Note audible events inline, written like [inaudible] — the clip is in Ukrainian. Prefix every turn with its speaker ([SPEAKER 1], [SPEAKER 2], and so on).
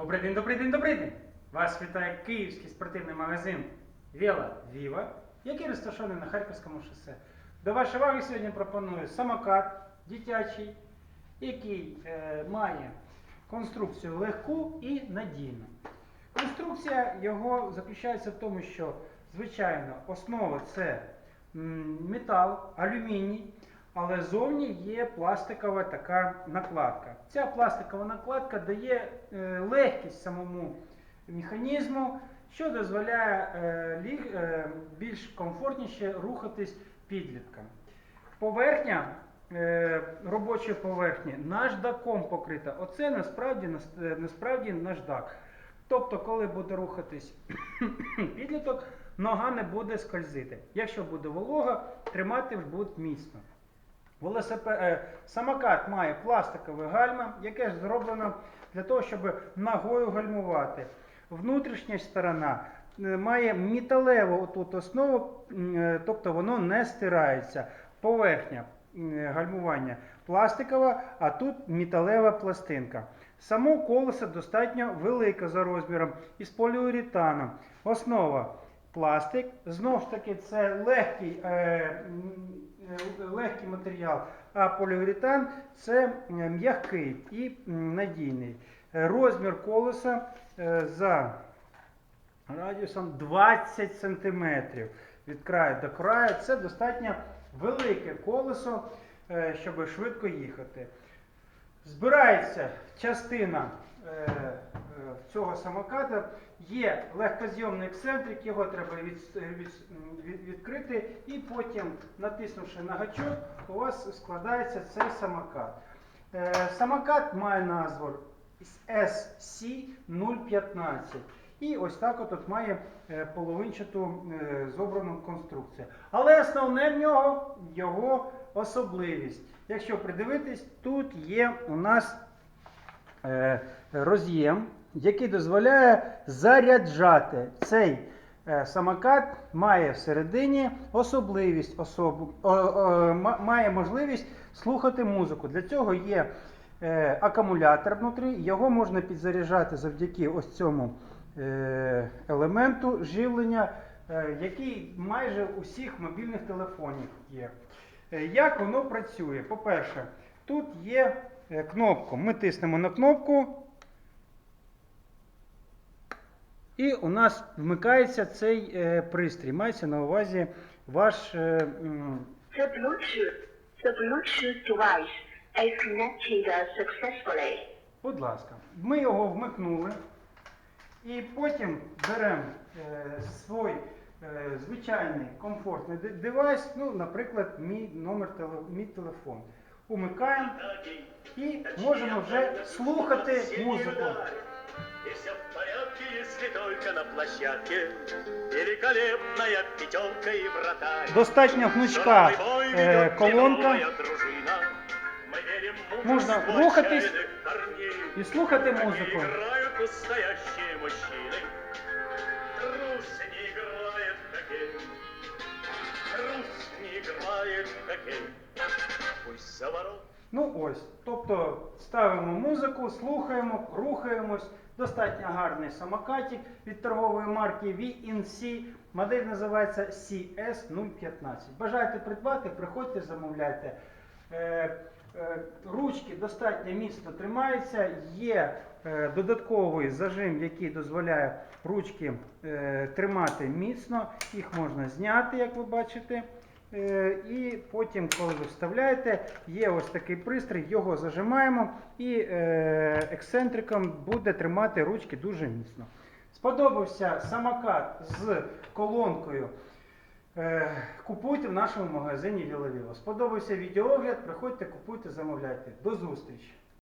[SPEAKER 1] Добрий день, добрий день, добрий день! Вас вітає київський спортивний магазин Віла Віва, який розташований на Харківському шосе. До вашої уваги сьогодні пропоную самокат дитячий, який е, має конструкцію легку і надійну. Конструкція його заключається в тому, що, звичайно, основа це метал, алюміній, але зовні є пластикова така накладка. Ця пластикова накладка дає е, легкість самому механізму, що дозволяє е, е, більш комфортніше рухатись підліткам. Поверхня робочої поверхні наждаком покрита. Оце насправді, насправді наждак. Тобто, коли буде рухатись [coughs] підліток, нога не буде скользити. Якщо буде волога, тримати буде міцно. Велосипед, е, самокат має пластикове гальма, яке зроблено для того, щоб ногою гальмувати. Внутрішня сторона е, має металеву отут основу, е, тобто воно не стирається. Поверхня гальмування пластикова, а тут металева пластинка. Само колесо достатньо велике за розміром із поліуретану. Основа пластик. Знову ж таки, це легкий, е, легкий матеріал, а поліуретан це е, м'який і надійний. Е, Розмір колеса е, за радіусом 20 см від краю до краю. Це достатньо велике колесо, е, щоб швидко їхати. Збирається частина е, е, цього самоката. Є легкозйомний ексцентрик, його треба від, від, від- відкрити, і потім, натиснувши на гачок, у вас складається цей самокат. Е, самокат має назву SC015. І ось так от, має е, половинчату е, зобрану конструкцію. Але основне в нього його особливість. Якщо придивитись, тут є у нас е, роз'єм, який дозволяє заряджати. Цей е, самокат має всередині особливість, особу, о, о, ма- має можливість слухати музику. Для цього є е, акумулятор внутрі, його можна підзаряджати завдяки ось цьому е, елементу живлення, е, який майже у всіх мобільних телефонів є. Е, Як воно працює? По-перше, тут є е, кнопка. Ми тиснемо на кнопку. І у нас вмикається цей е, пристрій. Мається на увазі ваш. е,
[SPEAKER 2] The Bluetooth, the Bluetooth device is connected successfully.
[SPEAKER 1] Будь ласка, ми його вмикнули. І потім беремо е, свій е, звичайний комфортний девайс, ну, наприклад, мій номер теле- мій телефон. Умикаємо і можемо вже слухати музику.
[SPEAKER 3] И все в порядке, если только на площадке Великолепная пятерка и вратарь
[SPEAKER 1] Достатньо гнучка е, колонка. Можна рухатись і слухати музику. Ну ось. Тобто ставимо музику, слухаємо, рухаємось. Достатньо гарний самокатик від торгової марки VNC. Модель називається CS015. Бажаєте придбати, приходьте, замовляйте. Е, е, Ручки достатньо міцно тримаються. Є е, додатковий зажим, який дозволяє ручки тримати міцно. Їх можна зняти, як ви бачите. Е, І потім, коли ви вставляєте, є ось такий пристрій, його зажимаємо і е, ексцентриком буде тримати ручки дуже міцно. Сподобався самокат з колонкою. Е, Купуйте в нашому магазині Віловіло. Сподобався відеоогляд, приходьте, купуйте, замовляйте. До зустрічі!